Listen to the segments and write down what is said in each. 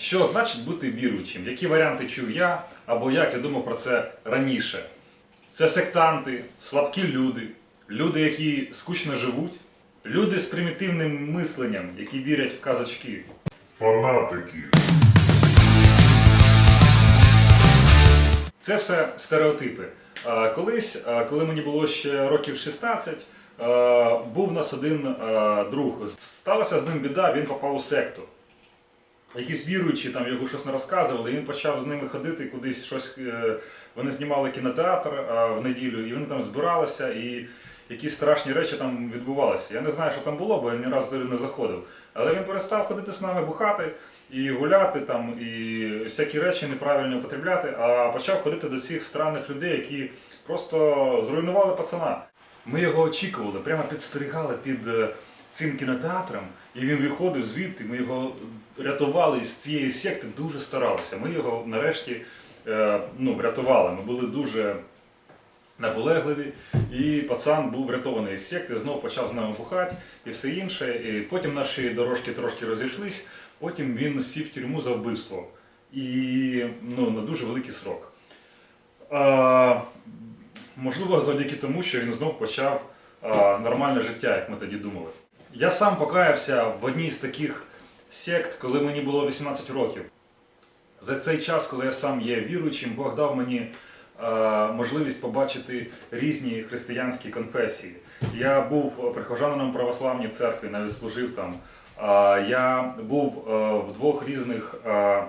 Що значить бути віруючим? Які варіанти чув я або як я думав про це раніше? Це сектанти, слабкі люди, люди, які скучно живуть, люди з примітивним мисленням, які вірять в казочки. Фанатики. Це все стереотипи. Колись, коли мені було ще років 16, був у нас один друг. Сталася з ним біда, він попав у секту. Якісь віруючі там його щось не розказували, і він почав з ними ходити кудись щось. е, Вони знімали кінотеатр в неділю, і вони там збиралися, і якісь страшні речі там відбувалися. Я не знаю, що там було, бо я ні разу туди не заходив. Але він перестав ходити з нами бухати і гуляти там, і всякі речі неправильно употребляти, а почав ходити до цих странних людей, які просто зруйнували пацана. Ми його очікували, прямо підстерігали під е, цим кінотеатром, і він виходив звідти. Ми його рятували з цієї секти, дуже старалися. Ми його нарешті е, ну, врятували. Ми були дуже наполегливі, і пацан був врятований з секти, знов почав з нами бухати і все інше. І потім наші дорожки трошки розійшлись, потім він сів в тюрму за вбивство. І ну, на дуже великий срок. А, можливо, завдяки тому, що він знов почав а, нормальне життя, як ми тоді думали. Я сам покаявся в одній з таких сект, коли мені було 18 років. За цей час, коли я сам є віруючим, Бог дав мені е, можливість побачити різні християнські конфесії. Я був прихожанином православній церкві, навіть служив там. Е, я був е, в двох різних е,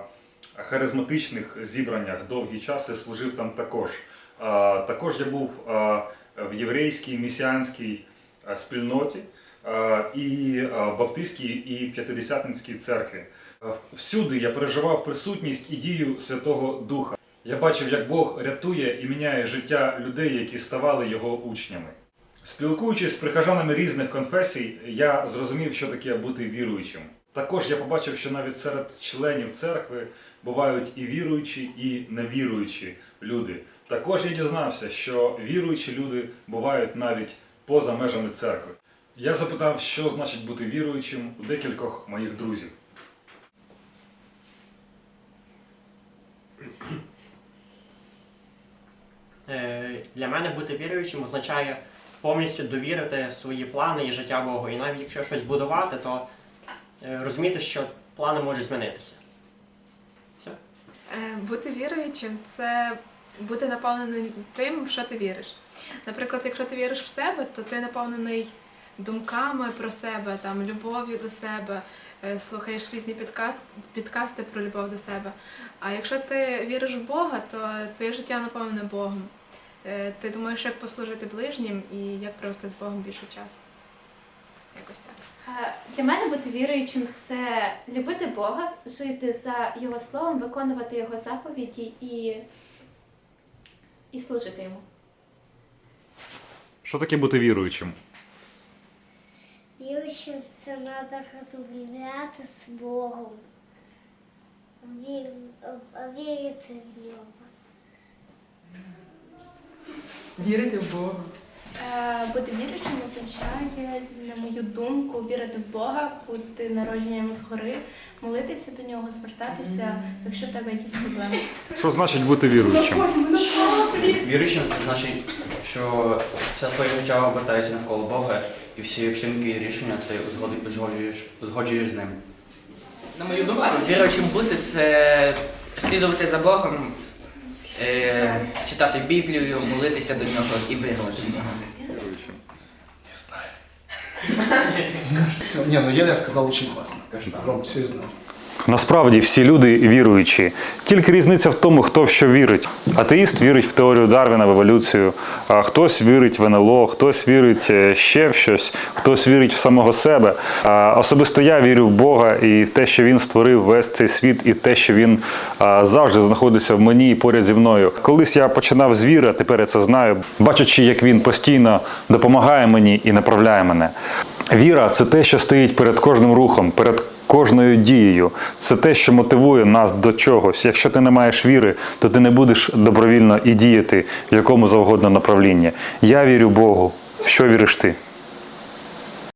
харизматичних зібраннях довгий час і служив там також. Е, також я був е, в єврейській місіанській е, спільноті і е, баптистській і п'ятидесятницькій церкві. Е, Всюди я переживав присутність і дію Святого Духа. Я бачив, як Бог рятує і міняє життя людей, які ставали його учнями. Спілкуючись з прихожанами різних конфесій, я зрозумів, що таке бути віруючим. Також я побачив, що навіть серед членів церкви бувають і віруючі, і невіруючі люди. Також я дізнався, що віруючі люди бувають навіть поза межами церкви. Я запитав, що значить бути віруючим у декількох моїх друзів. Е, Для мене бути віруючим означає повністю довірити свої плани і життя Богу. І навіть якщо щось будувати, то е, розуміти, що плани можуть змінитися. Все. Е, Бути віруючим це бути наповненим тим, в що ти віриш. Наприклад, якщо ти віриш в себе, то ти наповнений думками про себе, там, любов'ю до себе, е, слухаєш різні підказ, підкасти про любов до себе. А якщо ти віриш в Бога, то твоє життя наповнене Богом. Е, Ти думаєш, як послужити ближнім і як провести з Богом більше часу. Якось так. Е, Для мене бути віруючим це любити Бога, жити за Його словом, виконувати Його заповіді і, і служити йому. Що таке бути віруючим? Віруючим це треба розмовляти з Богом, вірити в нього. Вірити в Бога. Е, Бути віруючим означає, на мою думку, вірити в Бога, бути народженням згори, молитися до нього, звертатися, якщо в тебе якісь проблеми. Що значить бути віруючим? Віруючим це значить, що все своє життя обертається навколо Бога, і всі вчинки і рішення ти узгоди- узгоджуєш, узгоджуєш з ним. На мою думку, віруючим бути це слідувати за Богом, е, читати Біблію, молитися до нього і вірувати в нього. Всё, Не, ну Елена сказал очень классно. Ром, серьезно. Насправді всі люди віруючі. Тільки різниця в тому, хто в що вірить. Атеїст вірить в теорію Дарвіна, в еволюцію, а хтось вірить в НЛО, хтось вірить е, ще в щось, хтось вірить в самого себе. А Особисто я вірю в Бога і в те, що він створив весь цей світ, і те, що він завжди знаходиться в мені і поряд зі мною. Колись я починав з віри, а тепер я це знаю, бачачи, як він постійно допомагає мені і направляє мене. Віра це те, що стоїть перед кожним рухом, перед кожною дією. Це те, що мотивує нас до чогось. Якщо ти не маєш віри, то ти не будеш добровільно і діяти в якому завгодно направлінні. Я вірю Богу. Що віриш ти?